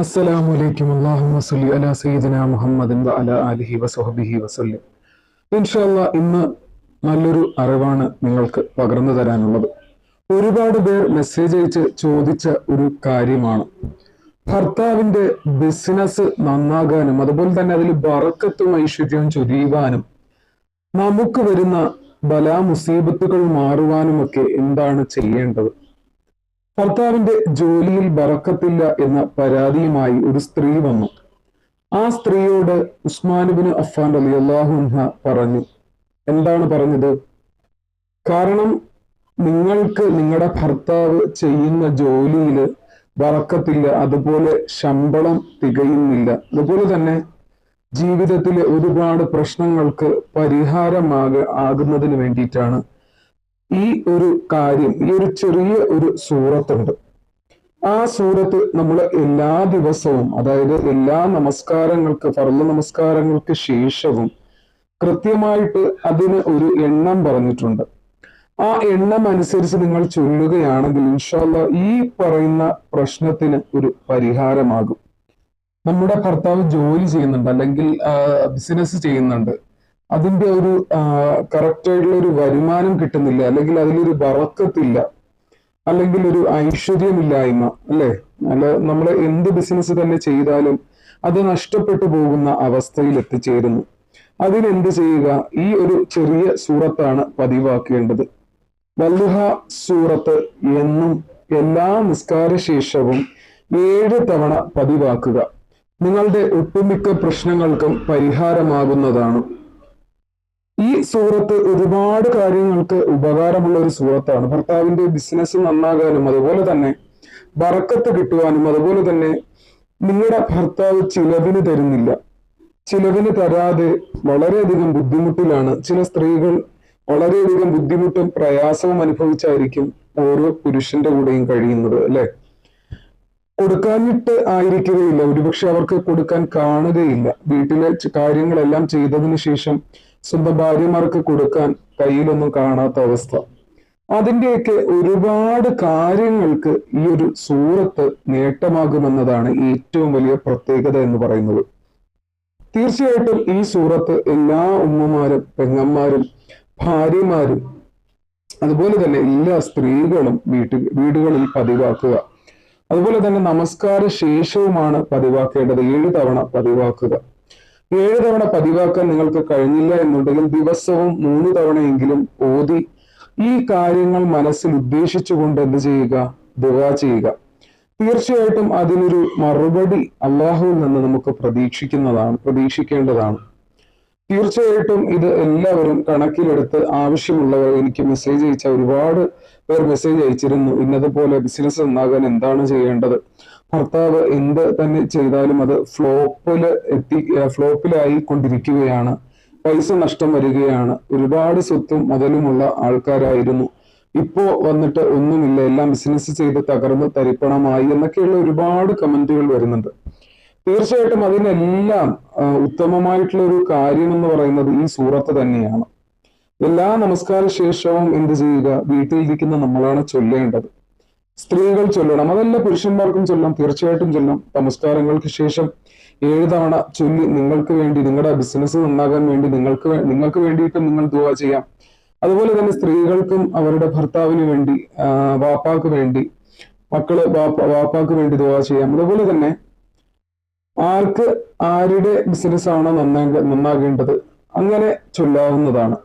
അസ്സലാമു അലൈക്കും അല്ലാഹുമ്മ സല്ലി അലാ സയ്യിദിന മുഹമ്മദിൻ വ അലാ ആലിഹി വസഹബിഹി ഇന്ന് നല്ലൊരു അറിവാണ് നിങ്ങൾക്ക് പകർന്നു തരാനുള്ളത്. ഒരുപാട് പേർ മെസ്സേജ് അയച്ച് ചോദിച്ച ഒരു കാര്യമാണ്. ഭർത്താവിന്റെ ബിസിനസ് നന്നാകാനും അതുപോലെ തന്നെ അതിൽ ബറക്കത്തും ഐശ്വര്യവും ചൊരിയുവാനും നമുക്ക് വരുന്ന ബലാ മുസീബത്തുകൾ മാറുവാനുമൊക്കെ എന്താണ് ചെയ്യേണ്ടത്? ഭർത്താവിന്റെ ജോലിയിൽ ബറക്കത്തില്ല എന്ന പരാതിയുമായി ഒരു സ്ത്രീ വന്നു. ആ സ്ത്രീയോട് ഉസ്മാനുബിന് അഫാൻ അലി അള്ളാഹുഹ പറഞ്ഞു എന്താണ് പറഞ്ഞത്? കാരണം നിങ്ങൾക്ക് നിങ്ങളുടെ ഭർത്താവ് ചെയ്യുന്ന ജോലിയിൽ വറക്കത്തില്ല അതുപോലെ ശമ്പളം തികയുന്നില്ല. അതുപോലെ തന്നെ ജീവിതത്തിലെ ഒരുപാട് പ്രശ്നങ്ങൾക്ക് പരിഹാരമാക ആകുന്നതിന് വേണ്ടിയിട്ടാണ് ഈ ഒരു കാര്യം ഈ ഒരു ചെറിയ ഒരു സൂറത്തുണ്ട്. ആ സൂറത്ത് നമ്മൾ എല്ലാ ദിവസവും അതായത് എല്ലാ നമസ്കാരങ്ങൾക്ക് ഫർള നമസ്കാരങ്ങൾക്ക് ശേഷവും കൃത്യമായിട്ട് അതിന് ഒരു എണ്ണം പറഞ്ഞിട്ടുണ്ട്. ആ എണ്ണം അനുസരിച്ച് നിങ്ങൾ ചൊല്ലുകയാണെങ്കിൽ ഇൻഷാല്ല ഈ പറയുന്ന പ്രശ്നത്തിന് ഒരു പരിഹാരമാകും. നമ്മുടെ ഭർത്താവ് ജോലി ചെയ്യുന്നുണ്ട് അല്ലെങ്കിൽ ബിസിനസ് ചെയ്യുന്നുണ്ട്. അതിന്റെ ഒരു കറക്റ്റ് ആയിട്ടുള്ള ഒരു വരുമാനം കിട്ടുന്നില്ല. അല്ലെങ്കിൽ അതിലൊരു വറക്കത്തില്ല അല്ലെങ്കിൽ ഒരു ഐശ്വര്യമില്ലായ്മ അല്ലെ? അല്ല നമ്മൾ എന്ത് ബിസിനസ് തന്നെ ചെയ്താലും അത് നഷ്ടപ്പെട്ടു പോകുന്ന അവസ്ഥയിൽ എത്തിച്ചേരുന്നു. അതിനെന്ത് ചെയ്യുക? ഈ ഒരു ചെറിയ സൂറത്താണ് പതിവാക്കേണ്ടത്. വല്ലുഹ സൂറത്ത് എന്നും എല്ലാ നിസ്കാര ശേഷവും ഏഴ് തവണ പതിവാക്കുക. നിങ്ങളുടെ ഒട്ടുമിക്ക പ്രശ്നങ്ങൾക്കും പരിഹാരമാകുന്നതാണ്. ഈ സൂറത്ത് ഒരുപാട് കാര്യങ്ങൾക്ക് ഉപകാരമുള്ള ഒരു സൂറത്താണ്. ഭർത്താവിന്റെ ബിസിനസ് നന്നാകാനും അതുപോലെ തന്നെ വറക്കത്ത് കിട്ടുവാനും അതുപോലെ തന്നെ നിങ്ങളുടെ ഭർത്താവ് ചിലവിന് തരുന്നില്ല. ചിലവിന് തരാതെ വളരെയധികം ബുദ്ധിമുട്ടിലാണ്. ചില സ്ത്രീകൾ വളരെയധികം ബുദ്ധിമുട്ടും പ്രയാസവും അനുഭവിച്ചായിരിക്കും ഓരോ പുരുഷന്റെ കൂടെയും കഴിയുന്നത് അല്ലെ? കൊടുക്കാനിട്ട് ആയിരിക്കുകയില്ല. ഒരുപക്ഷെ അവർക്ക് കൊടുക്കാൻ കാണുകയില്ല. വീട്ടിലെ കാര്യങ്ങളെല്ലാം ചെയ്തതിനു ശേഷം സ്വന്തം ഭാര്യമാർക്ക് കൊടുക്കാൻ കയ്യിലൊന്നും കാണാത്ത അവസ്ഥ. അതിന്റെയൊക്കെ ഒരുപാട് കാര്യങ്ങൾക്ക് ഈ ഒരു സൂറത്ത് നേട്ടമാകുമെന്നതാണ് ഏറ്റവും വലിയ പ്രത്യേകത എന്ന് പറയുന്നത്. തീർച്ചയായിട്ടും ഈ സൂറത്ത് എല്ലാ ഉമ്മമാരും പെങ്ങന്മാരും ഭാര്യമാരും അതുപോലെ തന്നെ എല്ലാ സ്ത്രീകളും വീട്ടിൽ വീടുകളിൽ പതിവാക്കുക. അതുപോലെ തന്നെ നമസ്കാര ശേഷവുമാണ് പതിവാക്കേണ്ടത്. ഏഴ് തവണ പതിവാക്കുക. ഏഴ് തവണ പതിവാക്കാൻ നിങ്ങൾക്ക് കഴിഞ്ഞില്ല എന്നുണ്ടെങ്കിൽ ദിവസവും മൂന്ന് തവണയെങ്കിലും ഓതി ഈ കാര്യങ്ങൾ മനസ്സിൽ ഉദ്ദേശിച്ചുകൊണ്ട് എന്ത് ചെയ്യുക? ദുവാ ചെയ്യുക. തീർച്ചയായിട്ടും അതിനൊരു മറുപടി അള്ളാഹുവിൽ നിന്ന് നമുക്ക് പ്രതീക്ഷിക്കുന്നതാണ് പ്രതീക്ഷിക്കേണ്ടതാണ്. തീർച്ചയായിട്ടും ഇത് എല്ലാവരും കണക്കിലെടുത്ത് ആവശ്യമുള്ളവർ എനിക്ക് മെസ്സേജ് അയച്ച ഒരുപാട് പേർ മെസ്സേജ് അയച്ചിരുന്നു. ഇന്നതുപോലെ ബിസിനസ് നന്നാകാൻ എന്താണ് ചെയ്യേണ്ടത്? ഭർത്താവ് എന്ത് തന്നെ ചെയ്താലും അത് ഫ്ലോപ്പിൽ എത്തി ഫ്ലോപ്പിലായി കൊണ്ടിരിക്കുകയാണ് പൈസ നഷ്ടം വരികയാണ്. ഒരുപാട് സ്വത്തും മുതലുമുള്ള ആൾക്കാരായിരുന്നു. ഇപ്പോ വന്നിട്ട് ഒന്നുമില്ല. എല്ലാം ബിസിനസ് ചെയ്ത് തകർന്ന് തരിപ്പണമായി എന്നൊക്കെയുള്ള ഒരുപാട് കമന്റുകൾ വരുന്നുണ്ട്. തീർച്ചയായിട്ടും അതിനെല്ലാം ഉത്തമമായിട്ടുള്ള ഒരു കാര്യം എന്ന് പറയുന്നത് ഈ സൂറത്ത് തന്നെയാണ്. എല്ലാ നമസ്കാര ശേഷവും എന്ത് ചെയ്യുക? വീട്ടിലിരിക്കുന്ന നമ്മളാണ് ചൊല്ലേണ്ടത്. സ്ത്രീകൾ ചൊല്ലണം. അതല്ല പുരുഷന്മാർക്കും ചൊല്ലാം തീർച്ചയായിട്ടും ചൊല്ലണം. നമസ്കാരങ്ങൾക്ക് ശേഷം ഏഴ് തവണ ചൊല്ലി നിങ്ങൾക്ക് വേണ്ടി നിങ്ങളുടെ ബിസിനസ് നന്നാകാൻ വേണ്ടി നിങ്ങൾക്ക് നിങ്ങൾക്ക് വേണ്ടിയിട്ടും നിങ്ങൾ ദുവാ ചെയ്യാം. അതുപോലെ തന്നെ സ്ത്രീകൾക്കും അവരുടെ ഭർത്താവിന് വേണ്ടി വാപ്പാക്ക് വേണ്ടി മക്കൾ വാപ്പ വാപ്പാക്ക് വേണ്ടി ദുവാ ചെയ്യാം. അതുപോലെ തന്നെ ആർക്ക് ആരുടെ ബിസിനസ് ആണോ നന്നാ നന്നാകേണ്ടത് അങ്ങനെ ചൊല്ലാവുന്നതാണ്.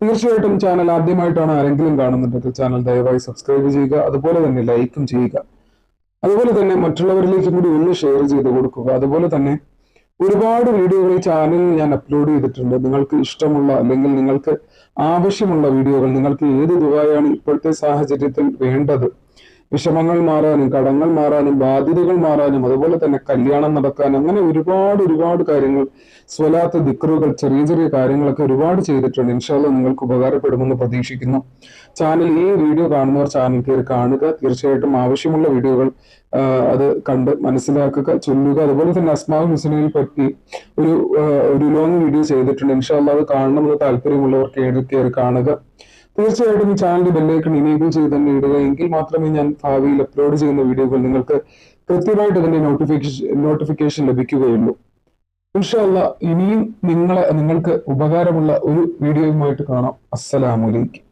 തീർച്ചയായിട്ടും ചാനൽ ആദ്യമായിട്ടാണ് ആരെങ്കിലും കാണുന്നുണ്ടെങ്കിൽ ചാനൽ ദയവായി സബ്സ്ക്രൈബ് ചെയ്യുക. അതുപോലെ തന്നെ ലൈക്കും ചെയ്യുക. അതുപോലെ തന്നെ മറ്റുള്ളവരിലേക്കും കൂടി ഒന്ന് ഷെയർ ചെയ്ത് കൊടുക്കുക. അതുപോലെ തന്നെ ഒരുപാട് വീഡിയോകൾ ഈ ചാനലിൽ ഞാൻ അപ്ലോഡ് ചെയ്തിട്ടുണ്ട്. നിങ്ങൾക്ക് ഇഷ്ടമുള്ള അല്ലെങ്കിൽ നിങ്ങൾക്ക് ആവശ്യമുള്ള വീഡിയോകൾ നിങ്ങൾക്ക് ഏത് ദുബായാണ് ഇപ്പോഴത്തെ സാഹചര്യത്തിൽ വേണ്ടത് വിഷമങ്ങൾ മാറാനും കടങ്ങൾ മാറാനും ബാധ്യതകൾ മാറാനും അതുപോലെ തന്നെ കല്യാണം നടക്കാനും അങ്ങനെ ഒരുപാട് ഒരുപാട് കാര്യങ്ങൾ സ്വലാത്ത ദിക്റുകൾ ചെറിയ ചെറിയ കാര്യങ്ങളൊക്കെ ഒരുപാട് ചെയ്തിട്ടുണ്ട്. ഇൻഷാല്ല നിങ്ങൾക്ക് ഉപകാരപ്പെടുമെന്ന് പ്രതീക്ഷിക്കുന്നു. ചാനൽ ഈ വീഡിയോ കാണുന്നവർ ചാനൽ കയറി കാണുക. തീർച്ചയായിട്ടും ആവശ്യമുള്ള വീഡിയോകൾ അത് കണ്ട് മനസ്സിലാക്കുക ചൊല്ലുക. അതുപോലെ തന്നെ അസ്മാവ് ഹുസൈനെ പറ്റി ഒരു ഒരു ലോങ് വീഡിയോ ചെയ്തിട്ടുണ്ട്. ഇൻഷാല്ല അത് കാണണമെന്ന് താല്പര്യമുള്ളവർ കയറി കയറി കാണുക. തീർച്ചയായിട്ടും ഈ ചാനലിന്റെ ബെല്ലൈക്കൺ ഇനേബിൾ ചെയ്ത് തന്നെ ഇടുക. എങ്കിൽ മാത്രമേ ഞാൻ ഭാവിയിൽ അപ്ലോഡ് ചെയ്യുന്ന വീഡിയോകൾ നിങ്ങൾക്ക് കൃത്യമായിട്ട് അതിന്റെ നോട്ടിഫിക്കേഷൻ നോട്ടിഫിക്കേഷൻ ലഭിക്കുകയുള്ളൂ. ഇൻഷാല്ല ഇനിയും നിങ്ങളെ നിങ്ങൾക്ക് ഉപകാരമുള്ള ഒരു വീഡിയോയുമായിട്ട് കാണാം. അസ്സലാമലൈക്കും